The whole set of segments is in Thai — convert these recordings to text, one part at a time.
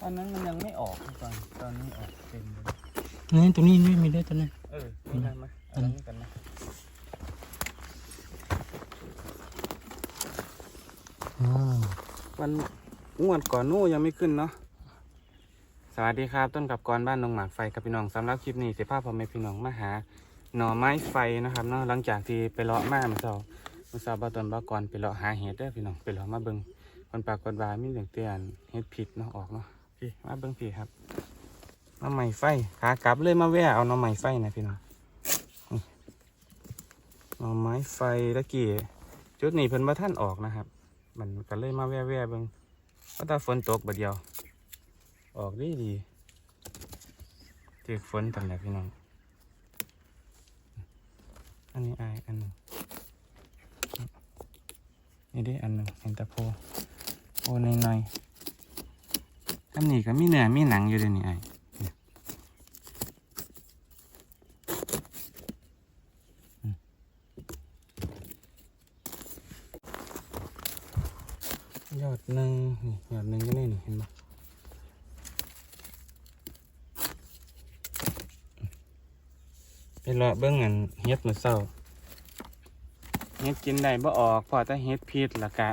ตอนนั้นมันยังไม่ออกตอนตอนนี้ออกเต็มเลยนี่ตัวนี้ไม่มีได้ตัวนั้นเออนี่ได้ไหมเอันนี้กันนะอ๋อวันงวดก่อนนู้ยังไม่ขึ้นเนาะสวัสดีครับ ต้นกับกรบ้านนงหมากไฟกับพี่น้องสำหรับคลิปนี้เสียภาพพ่อแม่พี่น้องมาหา หน่อไม้ไฟนะครับเนาะหลังจากที่ไปเลาะมาเมื่อเช้าเมื่อเช้าบ่าต้นบ่ากรไปเลาะหาเห็ดเด้อพี่น้องไปเลาะมาเบิ่งคนปรากฏว่ามีเรื่องเตือนเห็ดผิดเนาะออกเนาะ พี่มาเบิ่งพี่ครับหน่อไม้ไฟขากลับเลยมาแวะเอาน่อไม้ไฟนะพี่น้องนี่หน่อไม้ไฟตะกี้จุดนี้เพิ่นบ่ท่านออกนะครับ มันก็เลยมาแว่ๆเบิ่งเพราะถ้าฝนตกบัดเดียว ออกดีดีถือฝนตอนแรกพี่น้อง อันนี้อายอันหนึ่งนี่ได้อันหนึ่งเห็นแตะโพโพในในๆ อันนี้ก็มีเนื้อมีหนังอยู่เลยนี่ไอายเนี่ยอืมยอดหนึ่งนี่ยอดหนึ่งก็นี่นี่เห็นปะไปเลาะเบิ้งอันเฮ็ดมื้อเช้าเฮ็ดกินได้บ่ออกพอแต่เฮ็ดพิษและกะ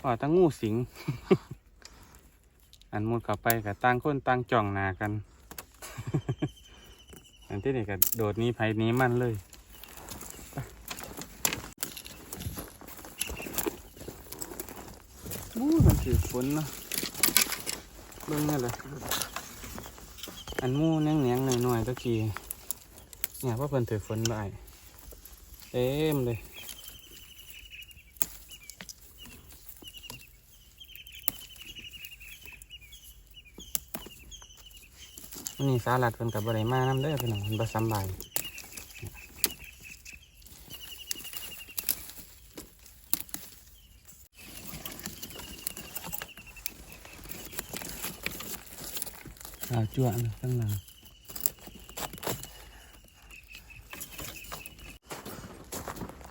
พอแต่งูสิง อันมุดเข้าไปกับต่างคนต่างจ้องหนากัน อันที่นี่ก็โดดนี้ไผหนี้มันเลยมู้มันถือฝนเนาะเบิ่งนี่เลยอันมูแหนงๆหน่อยๆตะกี้เนี่ยเพราะเพิ่นถือฝนบ่ายเต็มเลย วันนี้สาลัดเพิ่นกับบริมาน้ำเด้อพี่น้องเพิ่นบ่สำบายขาวจั่วนะข้างหลัง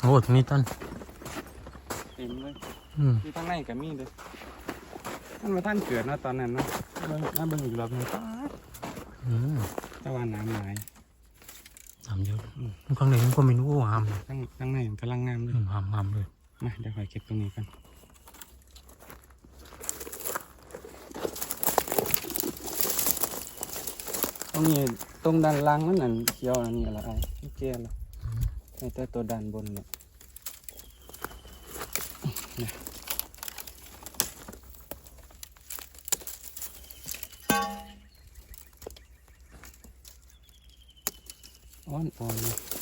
โอ้ตรงนี้ต้นเต็มเลยอืมที่ข้างในก็มีเลยท่านมาท่านเกิดเนาะตอนนั้นเนาะเบิ่งน่าเบิ่งอีกรอบหนึงป๊าดอืม ตะวันน้ำหลายทำเยอะข้างในมันก็ไม่รู้ว่าหามเลยข้างข้างในมันกำลังงามเลยอืมหามหามเลยมาเดี๋ยวคอยเก็บตรงนี้กันตรงนี้ตรงด้านล่างนั่นน่ะเขียวอันนี้อะไรไอ้ที่เกลียละไอ้แต่ตัวด้านบนเนี่ยเนี่ย อ่อนอ่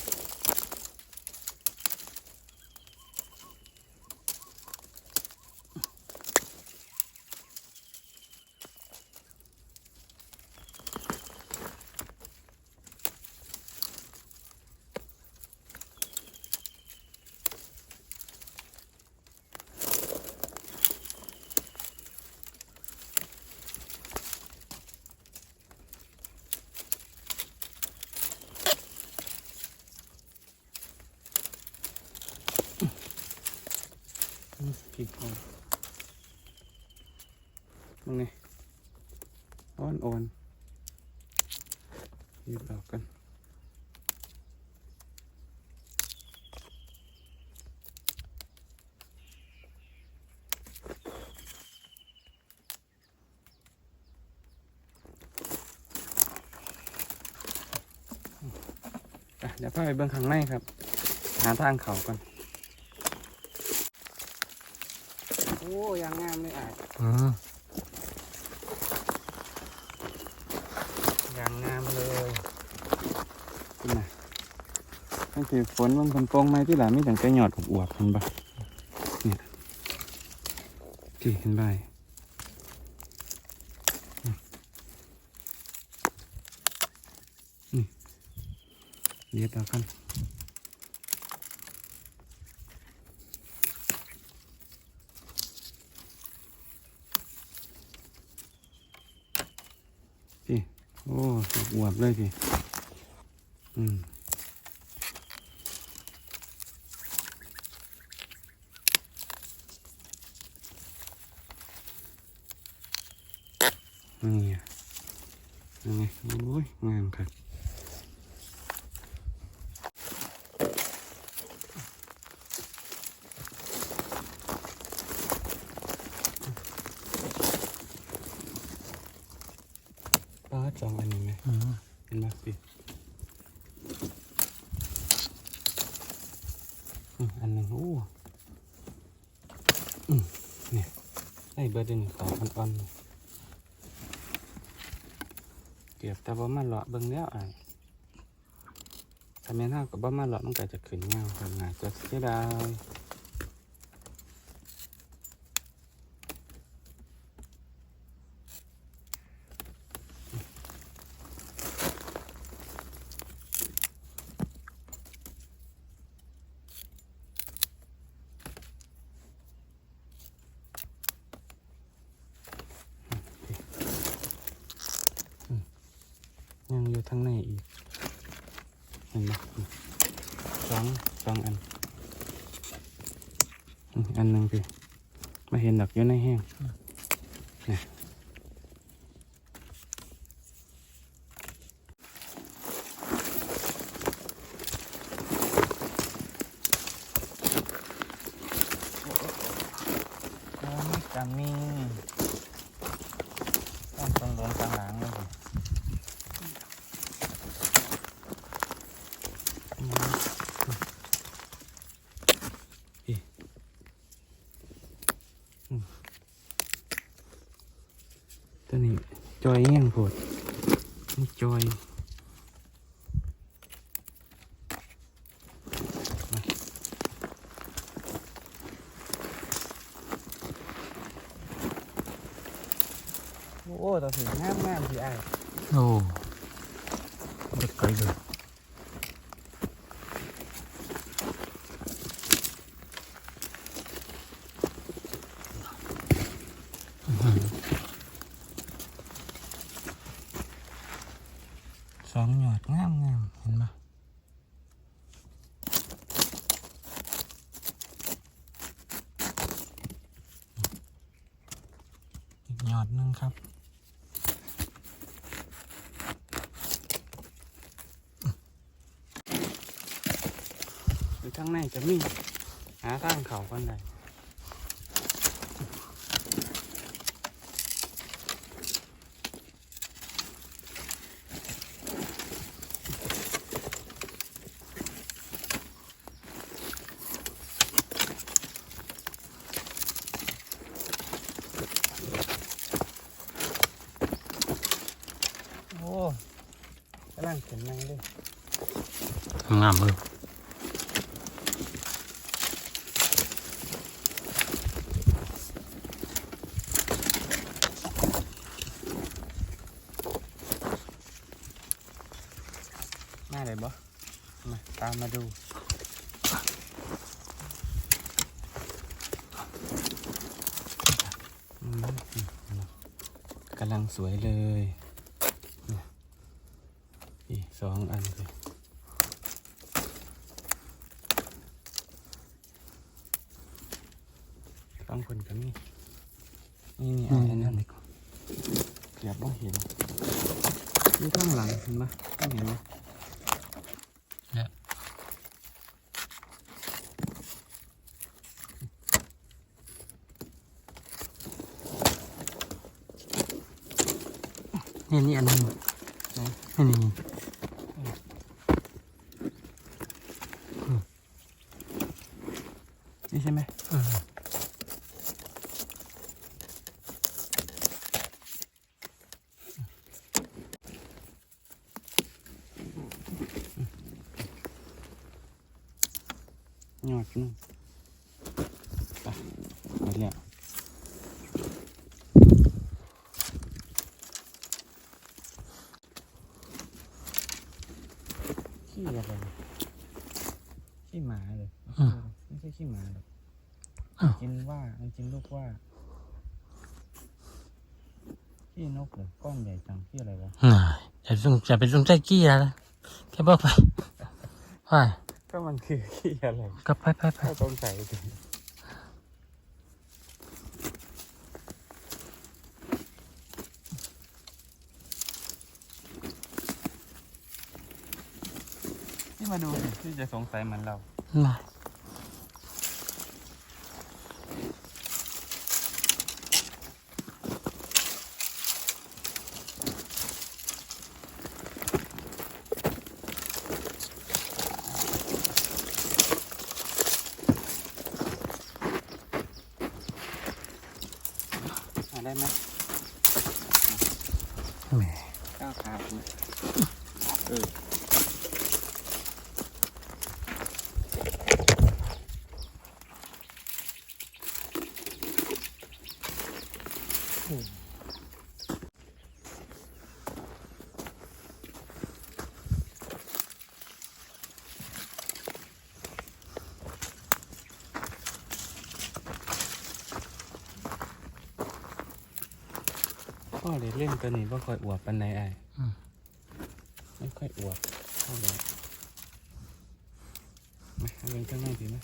มพริอ่อนตรงนี้อ่อนอ่อนยิบออกกันเดี๋ยวพาไปเบื้องข้างในครับ หาทางเขากันโอ้ยางงามเลยอะอืมยางงามเลยขึ้นมานั่นคือฝนมันคนโปงไหมที่หลานมีแต่จะหยอดอวบๆเห็นปะเนี่ยที่เห็นใบนี่เดี๋ยวต่อกัน พี่ โอ้อวบเลยพี่อืมนี่ไงนี่ไงโอ้ยงามครับ ป้าจองอันนี้ไหมอืมเห็นไหมพี่อืมอันหนึ่งโอ้อืมเนี่ยได้เบอร์เดยวนขาวอ่อนๆนี่เก็บแต่ว่ามาเลาะเบิ่งแล้วอะถ้าแม่นห้ากับบ่มาเลาะมันก็จะขึ้นเงาครับน่าจะเสียดาย ทั้งในอีกเห็นไหมสองสองอัน อันหนึ่งพี่มาเห็นดอกอยู่ในแห้งนี่โอ้ยจำนี่ต้องต้องโดนกลางหลังเลยสิ อีอืม ตัวนี้จอยเงี้ยงโพดนี่จอยมาโอ้ตัวสีงามงามสีไอ้ายโอ้เด็กไกลเลยอื้อหือ สองหยอดงามงามเห็นปะ อีกห ยอดหนึงครับอยู่ข้างในจะมีหาทางเขาคนใดโอ้กำลังเข็นนั่งด้วย งามเลย มาเลยบ่มา ตามมาดูอืมอืมกำลังสวยเลยเนี่ยอีกสองอันเลยต้องคนกันนี่ นี่นี่อันอันนั้นเกือบไม่เห็นนี่ข้างหลังเห็นปะต้องเห็นไหม นี่นี่อันนึงนี่นี่ หมาเลยไม่ใช่ขี้หมาหรอกกินว่ามันกินลูกว่าขี้นกเหรอกล้องใหญ่จังขี้อะไรวะน่าอปสงจะเป็นสงใจขี้อะไรแค่บอกไปไปก็มันคือขี้อะไรก็ไปไปไปสงสัยกันนี่มาดูที่จะสงสัยเหมือนเรา มาหาได้ไหม ก้าวขาคุณเออ พ่อ เลยเล่นตัวนี้ว่าค่อยอวบปันไหนไอ้อืม ไม่ค่อยอวบเท่าไหร่มาเอาเป็นข้างในดีไหม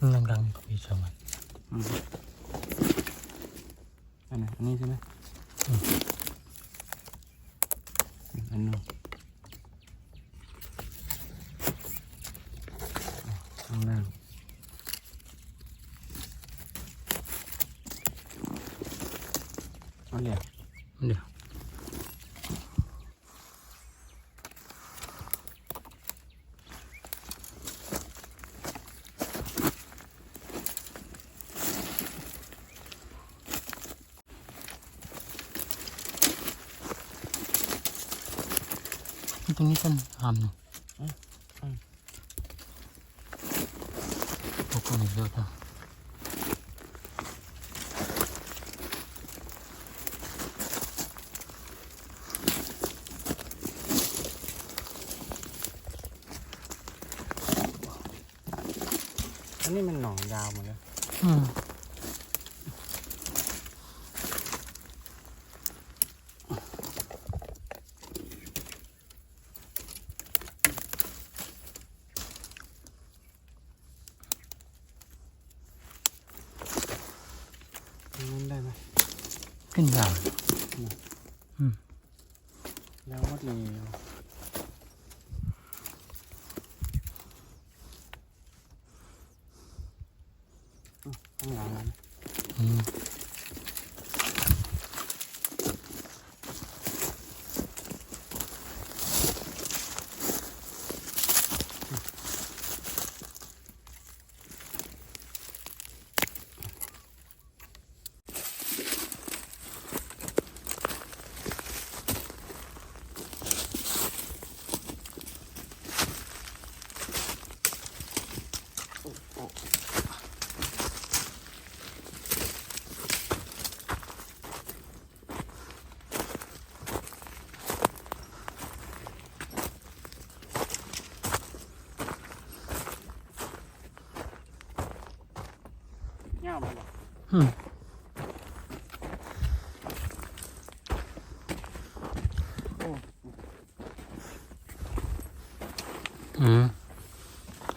มังๆก็มีชาวมันอืมอันไหนอันนี้ใช่ไหมอืมอันนู้นข้างล่างเอาเหลี่ยม เดี๋ยว ตรงนี้ต้นหามหนึ่งพวกคนเยอะจัง อันนี้มันหนองยาวหมดเลย อืม อันนั้นได้ไหม ขึ้นยาวแล้ววัดเร็วอืมข้างหลังนั้น อืม เง่าไปหรอ อืมอืม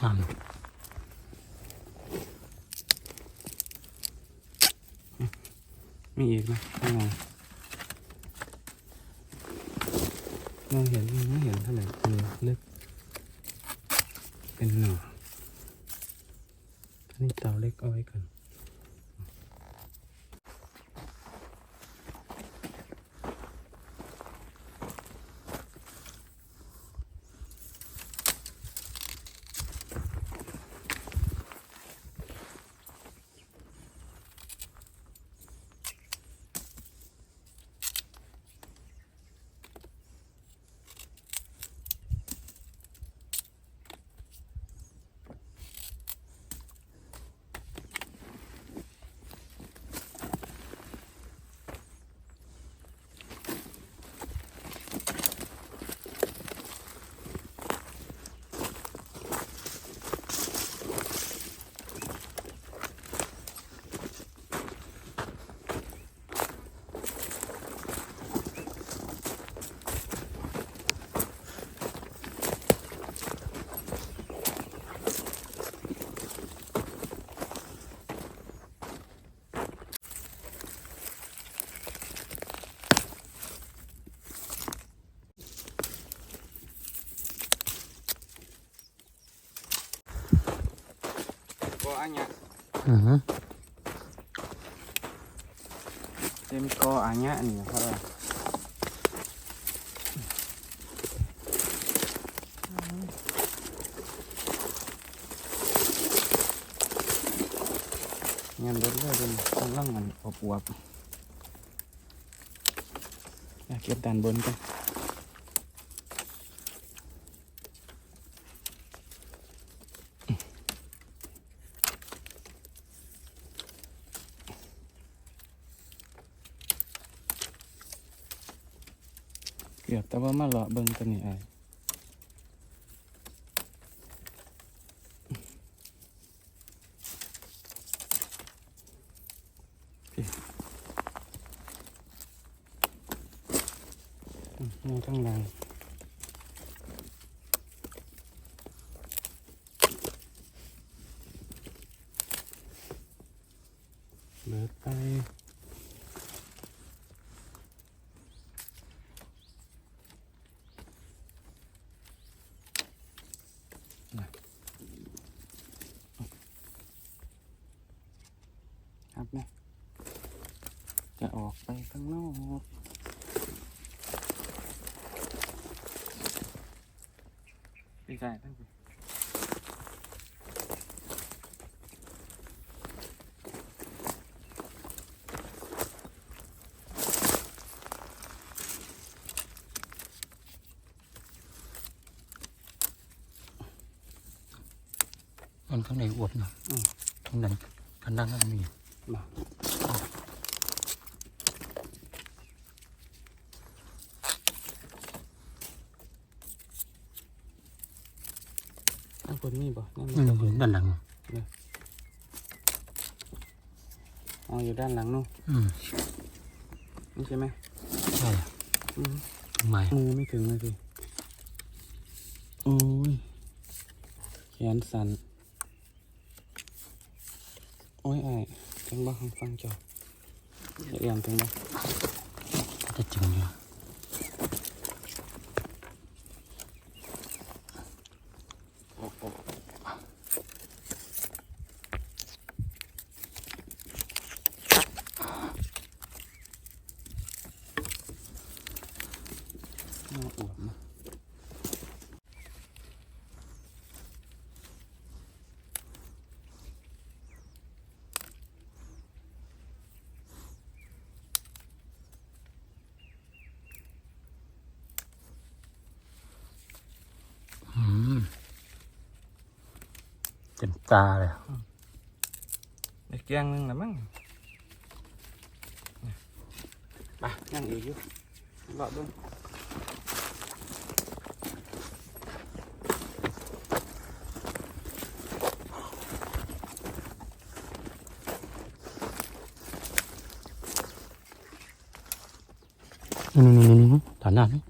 งาม มีอีกนะข้างในมองเห็นไม่เห็นเท่าไหร่คือลึก เป็นหน่ออันนี้เตาเล็กเอาไว้ก่อน อันเนี้ยอือหือเต็มกออันเนี้ยนี่เพราะว่าเงี้ยรถเลยเป็นข้างล่าง มันอบอวบๆอยากเบด้อบแต่ว่ามาเลาะเบิ่งตัวนี้ไอ้อืมนี่ข้างหลังเบิดไป ครับเนี่ยจะ ออกไปข้างนอกพี่ชายตั้งแต่มันข้างในอวบเนาะข้างในข้างด้านนั้นมีมา อันคนมีบ่นั่นมันอยู่ด้านหลังอ๋ออยู่ด้านหลังนู่นอืมนี่ใช่ไหมใช่อืมทำไมมือไม่ถึงเลยสิโอ้ยแขนสั่นโอ้ยไอ้ายถึงบ้างฟังเจ้าเอียมถึงบ้จะจริงอยู่ เต็มตาเลยเด็กแกงนึงละมั้งไปนั่งอีกอยู่รอดด้วยนี่นี่นี่นี่ฐานหน้านี่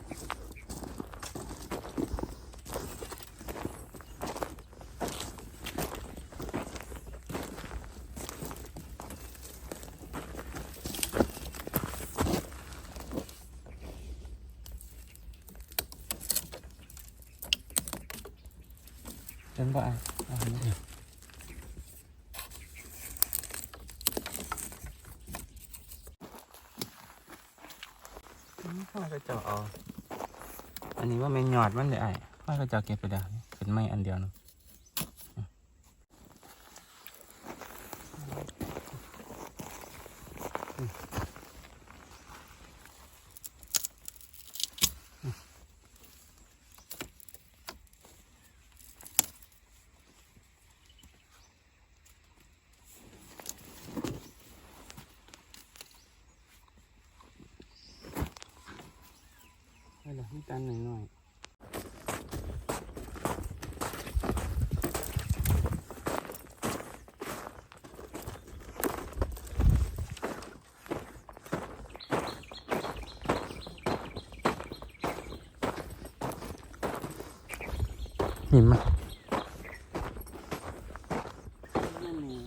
เดินบ่อะเอาเห็นไหมอืมพ่อก็จะเอา อันนี้ว่าเมนหยอดมันเลยไอ้พ่อก็จะเก็บไปได้เป็นไม้อันเดียวเนาะให้เราให้ตันหน่อยหน่อย นี่มัน ไม่มี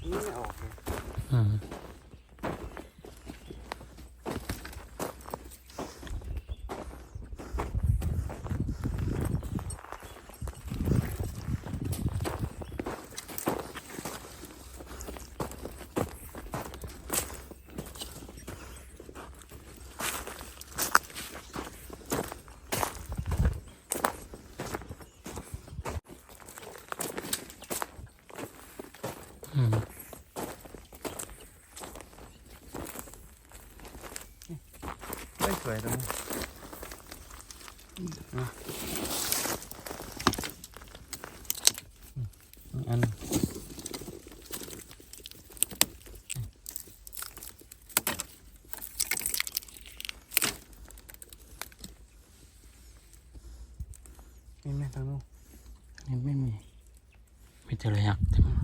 นี่ไม่ออกเลย อืม อืม ไม่ส วยตรงนี้อะอันนึ่งมีไหมทางนู้นอันนี้ไม่มีมีแต่ระยักเต็ม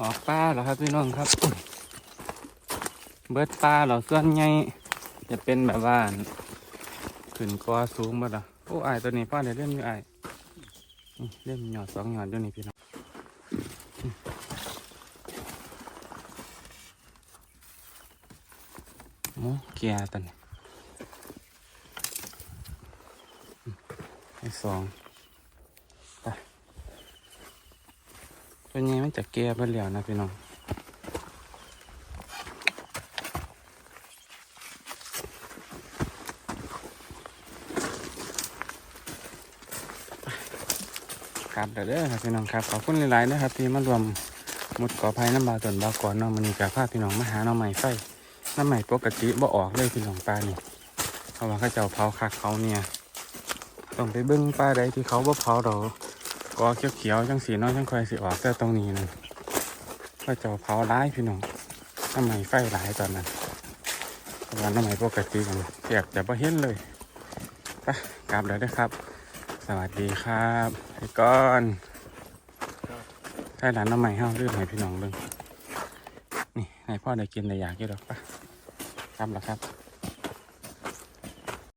ออกป้าเหรอครับพี่น้องครับเบิดป้าเหรอส่วนใหญ่จะเป็นแบบว่าขึ้นกอสูงบ่ล่ะโอ้อายตัวนี้ป้าเดี๋ยวเล่นอยู่อายเล่นหยอดสองหยอดอยู่นี่พี่น้องอืมโอ้เกียร์ตัวนี้ไอสองไป ตัวนี้มันจะเกียร์ไปแล้วนะพี่น้องครับเด้อเด้อครับพี่น้องครับขอบคุณหลายๆนะครับที่มารวมมุดก่อภัยน้ำบาตนบาก่อนเนาะมันนี่กับพาพี่น้องมาหาน้องใหม่ไฟน้ำใหม่ปกติบ่ออกเลยพี่น้องปลานี่เพราะว่าเขาเจ้าเผาคักเขาเนี่ยต้องไปเบิ้งปลาใดที่เขาบ่เผาเรา กอเขียวๆจังสีน้อยจังคอยสิออกแต่ตรงนี้นะเขาเจ้าเผาร้ายพี่น้องน้ำใหม่ไฟหลายตอนนั้นเพราะว่าน้ำใหม่ปกติกันแยกจะบ่เห็นเลยไปกลับแล้วเด้อครับ สวัสดีครับไอ้ก้อนใช่ร้านน้ำใหม่ห้าเรื่องให้พี่น้องเบิ่งนี่ให้พ่อได้กินได้อยากอยู่ดอกปะครับแล้วครับ